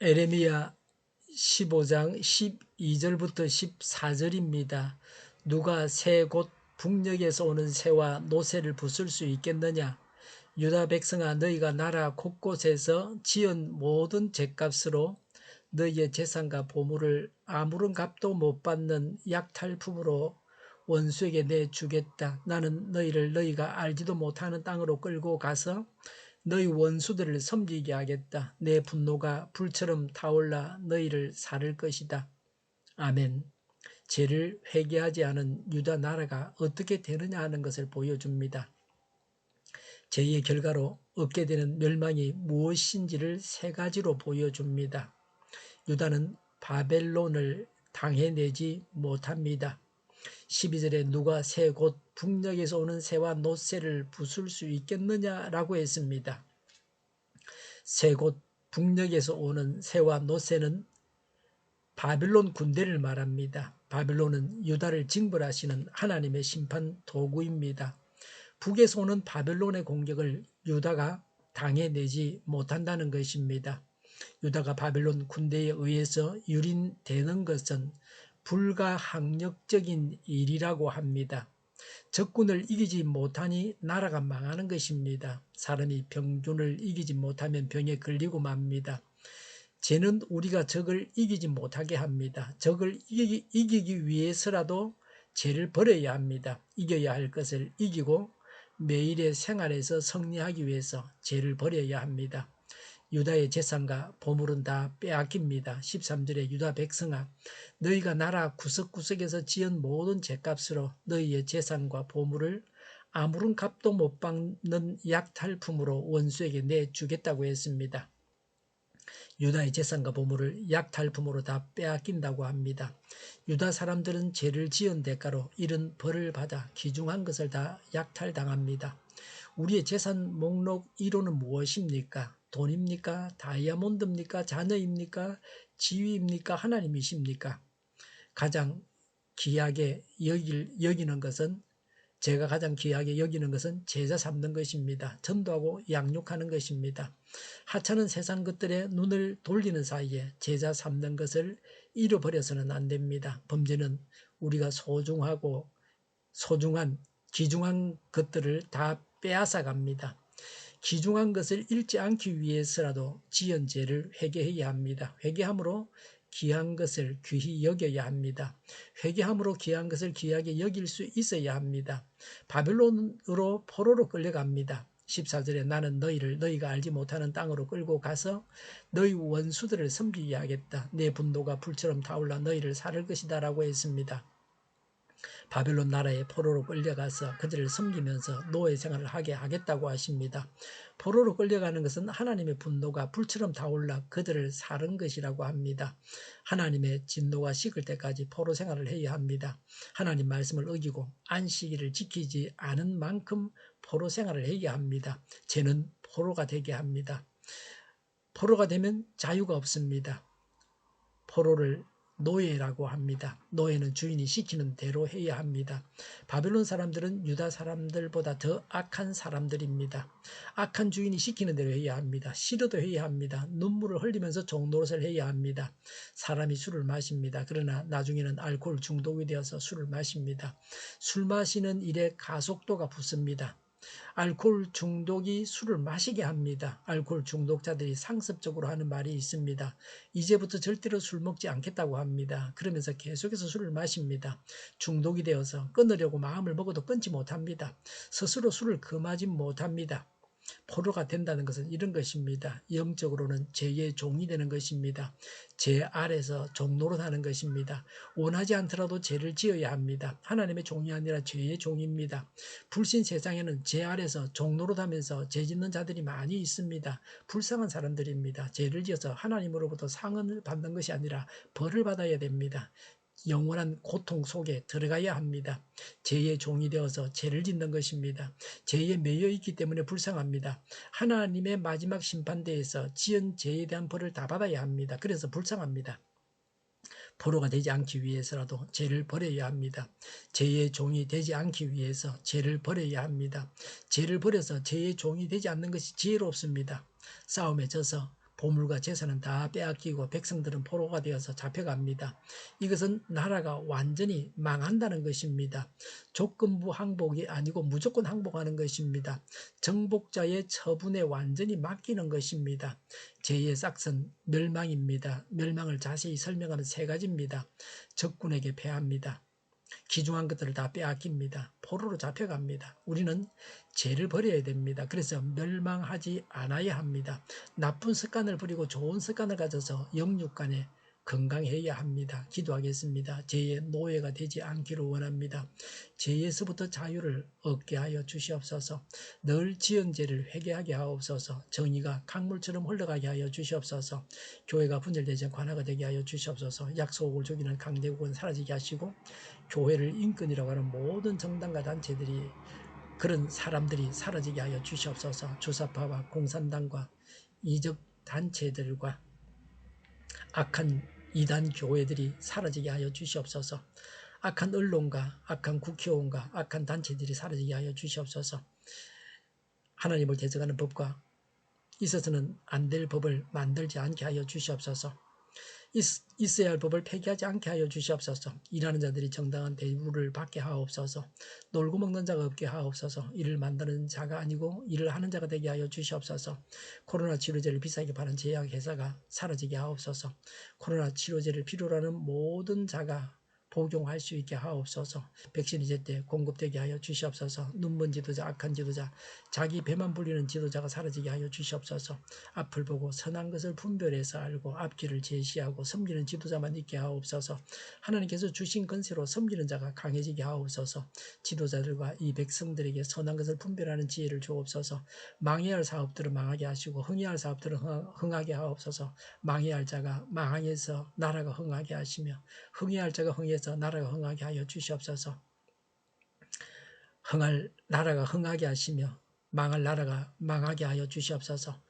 에레미야 15장 12절부터 14절입니다. 누가 새 곧 북녘에서 오는 새와 노새를 부술 수 있겠느냐? 유다 백성아 너희가 나라 곳곳에서 지은 모든 죗값으로 너희의 재산과 보물을 아무런 값도 못 받는 약탈품으로 원수에게 내주겠다. 나는 너희를 너희가 알지도 못하는 땅으로 끌고 가서 너희 원수들을 섬기게 하겠다. 내 분노가 불처럼 타올라 너희를 살을 것이다. 아멘. 죄를 회개하지 않은 유다 나라가 어떻게 되느냐 하는 것을 보여줍니다. 죄의 결과로 얻게 되는 멸망이 무엇인지를 세 가지로 보여줍니다. 유다는 바벨론을 당해내지 못합니다. 12절에 누가 새 곧 북녘에서 오는 새와 노새를 부술 수 있겠느냐라고 했습니다. 새 곧 북녘에서 오는 새와 노새는 바빌론 군대를 말합니다. 바빌론은 유다를 징벌하시는 하나님의 심판 도구입니다. 북에서 오는 바벨론의 공격을 유다가 당해내지 못한다는 것입니다. 유다가 바벨론 군대에 의해서 유린되는 것은 불가항력적인 일이라고 합니다. 적군을 이기지 못하니 나라가 망하는 것입니다. 사람이 병균을 이기지 못하면 병에 걸리고 맙니다. 죄는 우리가 적을 이기지 못하게 합니다. 적을 이기, 이기기 위해서라도 죄를 버려야 합니다. 이겨야 할 것을 이기고 매일의 생활에서 승리하기 위해서 죄를 버려야 합니다. 유다의 재산과 보물은 다 빼앗깁니다. 13절에 유다 백성아 너희가 나라 구석구석에서 지은 모든 죄값으로 너희의 재산과 보물을 아무런 값도 못 받는 약탈품으로 원수에게 내주겠다고 했습니다. 유다의 재산과 보물을 약탈품으로 다 빼앗긴다고 합니다. 유다 사람들은 죄를 지은 대가로 이런 벌을 받아 귀중한 것을 다 약탈당합니다. 우리의 재산 목록 1호는 무엇입니까? 돈입니까? 다이아몬드입니까? 자녀입니까? 지위입니까? 하나님이십니까? 가장 귀하게 여길, 여기는 것은 제가 가장 귀하게 여기는 것은 제자 삼는 것입니다. 전도하고 양육하는 것입니다. 하찮은 세상 것들에 눈을 돌리는 사이에 제자 삼는 것을 잃어버려서는 안 됩니다. 범죄는 우리가 소중하고 소중한 귀중한 것들을 다 빼앗아 갑니다. 귀중한 것을 잃지 않기 위해서라도 지은 죄를 회개해야 합니다. 회개함으로 귀한 것을 귀히 여겨야 합니다. 회개함으로 귀한 것을 귀하게 여길 수 있어야 합니다. 바벨론으로 포로로 끌려갑니다. 14절에 나는 너희를 너희가 알지 못하는 땅으로 끌고 가서 너희 원수들을 섬기게 하겠다. 내 분노가 불처럼 타올라 너희를 살을 것이다 라고 했습니다. 바벨론 나라에 포로로 끌려가서 그들을 섬기면서 노예 생활을 하게 하겠다고 하십니다. 포로로 끌려가는 것은 하나님의 분노가 불처럼 타올라 그들을 사른 것이라고 합니다. 하나님의 진노가 식을 때까지 포로 생활을 해야 합니다. 하나님 말씀을 어기고 안식일을 지키지 않은 만큼 포로 생활을 해야 합니다. 죄는 포로가 되게 합니다. 포로가 되면 자유가 없습니다. 포로를 노예라고 합니다. 노예는 주인이 시키는 대로 해야 합니다. 바벨론 사람들은 유다 사람들보다 더 악한 사람들입니다. 악한 주인이 시키는 대로 해야 합니다. 싫어도 해야 합니다. 눈물을 흘리면서 종노릇을 해야 합니다. 사람이 술을 마십니다. 그러나 나중에는 알코올 중독이 되어서 술을 마십니다. 술 마시는 일에 가속도가 붙습니다. 알코올 중독이 술을 마시게 합니다. 알코올 중독자들이 상습적으로 하는 말이 있습니다. 이제부터 절대로 술 먹지 않겠다고 합니다. 그러면서 계속해서 술을 마십니다. 중독이 되어서 끊으려고 마음을 먹어도 끊지 못합니다. 스스로 술을 금하지 못합니다. 포로가 된다는 것은 이런 것입니다. 영적으로는 죄의 종이 되는 것입니다. 죄 아래서 종 노릇하는 것입니다. 원하지 않더라도 죄를 지어야 합니다. 하나님의 종이 아니라 죄의 종입니다. 불신 세상에는 죄 아래서 종 노릇하면서 죄 짓는 자들이 많이 있습니다. 불쌍한 사람들입니다. 죄를 지어서 하나님으로부터 상을 받는 것이 아니라 벌을 받아야 됩니다. 영원한 고통 속에 들어가야 합니다. 죄의 종이 되어서 죄를 짓는 것입니다. 죄에 매여 있기 때문에 불쌍합니다. 하나님의 마지막 심판대에서 지은 죄에 대한 벌을 다 받아야 합니다. 그래서 불쌍합니다. 포로가 되지 않기 위해서라도 죄를 버려야 합니다. 죄의 종이 되지 않기 위해서 죄를 버려야 합니다. 죄를 버려서 죄의 종이 되지 않는 것이 지혜롭습니다. 싸움에 져서 보물과 재산은 다 빼앗기고 백성들은 포로가 되어서 잡혀갑니다. 이것은 나라가 완전히 망한다는 것입니다. 조건부 항복이 아니고 무조건 항복하는 것입니다. 정복자의 처분에 완전히 맡기는 것입니다. 제2의 싹은 멸망입니다. 멸망을 자세히 설명하는 세 가지입니다. 적군에게 패합니다. 귀중한 것들을 다 빼앗깁니다. 포로로 잡혀갑니다. 우리는 죄를 버려야 됩니다. 그래서 멸망하지 않아야 합니다. 나쁜 습관을 버리고 좋은 습관을 가져서 영육간에 건강해야 합니다. 기도하겠습니다. 죄의 노예가 되지 않기를 원합니다. 죄에서부터 자유를 얻게 하여 주시옵소서. 늘 지은 죄를 회개하게 하옵소서. 정의가 강물처럼 흘러가게 하여 주시옵소서. 교회가 분열되지 관화가 되게 하여 주시옵소서. 약속을 죽이는 강대국은 사라지게 하시고 교회를 인권이라고 하는 모든 정당과 단체들이 그런 사람들이 사라지게 하여 주시옵소서. 주사파와 공산당과 이적 단체들과 악한 이단 교회들이 사라지게 하여 주시옵소서. 악한 언론과 악한 국회의원과 악한 단체들이 사라지게 하여 주시옵소서. 하나님을 대적하는 법과 있어서는 안 될 법을 만들지 않게 하여 주시옵소서. 있, 어야할 법을 폐기하지 않게 하여 주시옵소서. 일하는 자들이 정당한 대우를 받게 하옵소서. 놀고 먹는 자가 없게 하옵소서. 일을 만드는 자가 아니고 일을 하는 자가 되게 하여 주시옵소서. 코로나 치료제를 비싸게 파는 제약 회사가 사라지게 하옵소서. 코로나 치료제를 필요로 하는 모든 자가 복용할 수 있게 하옵소서. 백신 이 제 때 공급되게 하여 주시옵소서. 눈먼 지도자, 악한 지도자, 자기 배만 불리는 지도자가 사라지게 하여 주시옵소서. 앞을 보고 선한 것을 분별해서 알고 앞길을 제시하고 섬기는 지도자만 있게 하옵소서. 하나님께서 주신 건세로 섬기는 자가 강해지게 하옵소서. 지도자들과 이 백성들에게 선한 것을 분별하는 지혜를 주옵소서. 망해야 할 사업들을 망하게 하시고 흥해야 할 사업들을 흥하게 하옵소서. 망해야 할 자가 망해서 나라가 흥하게 하시며 흥해야 할 자가 흥해서 하셔서 나라가 흥하게 하여 주시옵소서. 흥할 나라가 흥하게 하시며 망할 나라가 망하게 하여 주시옵소서.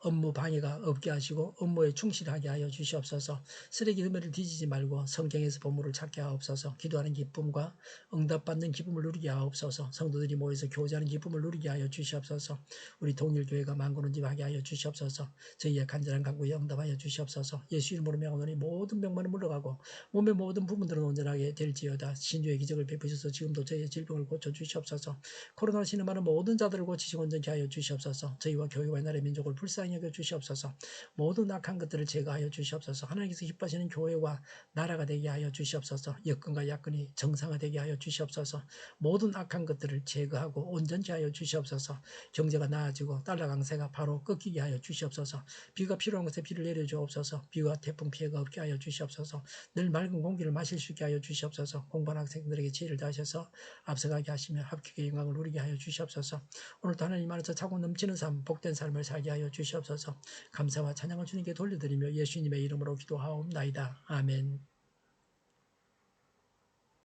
업무 방해가 없게 하시고 업무에 충실하게 하여 주시옵소서. 쓰레기 흐매를 뒤지지 말고 성경에서 보물을 찾게 하옵소서. 기도하는 기쁨과 응답받는 기쁨을 누리게 하옵소서. 성도들이 모여서 교제하는 기쁨을 누리게 하여 주시옵소서. 우리 동일교회가 만고는집하게 하여 주시옵소서. 저희의 간절한 간구에 응답하여 주시옵소서. 예수 이름으로 명하노니 모든 병만은 물러가고 몸의 모든 부분들은 온전하게 될지어다. 신주의 기적을 베푸셔서 지금도 저희의 질병을 고쳐 주시옵소서. 코로나로 신음하는 모든 자들을 고치시고 온전케 하여 주시옵소서. 저희와 교회와 나라의 민족을 불쌍히 여겨 주시옵소서. 모든 악한 것들을 제거하여 주시옵소서. 하나님께서 기뻐하시는 교회와 나라가 되게 하여 주시옵소서. 여건과 야건이 정상화 되게 하여 주시옵소서. 모든 악한 것들을 제거하고 온전케 하여 주시옵소서. 경제가 나아지고 달러 강세가 바로 꺾이게 하여 주시옵소서. 비가 필요한 곳에 비를 내려 주옵소서. 비와 태풍 피해가 없게 하여 주시옵소서. 늘 맑은 공기를 마실 수 있게 하여 주시옵소서. 공부하는 학생들에게 지혜를 다하셔서 앞서가게 하시며 합격의 영광을 누리게 하여 주시옵소서. 오늘도 하나님 안에서 차고 넘치는 삶, 복된 삶을 살게 하여 주시 옵소서. 감사와 찬양을 주님께 돌려드리며 예수님의 이름으로 기도하옵나이다. 아멘.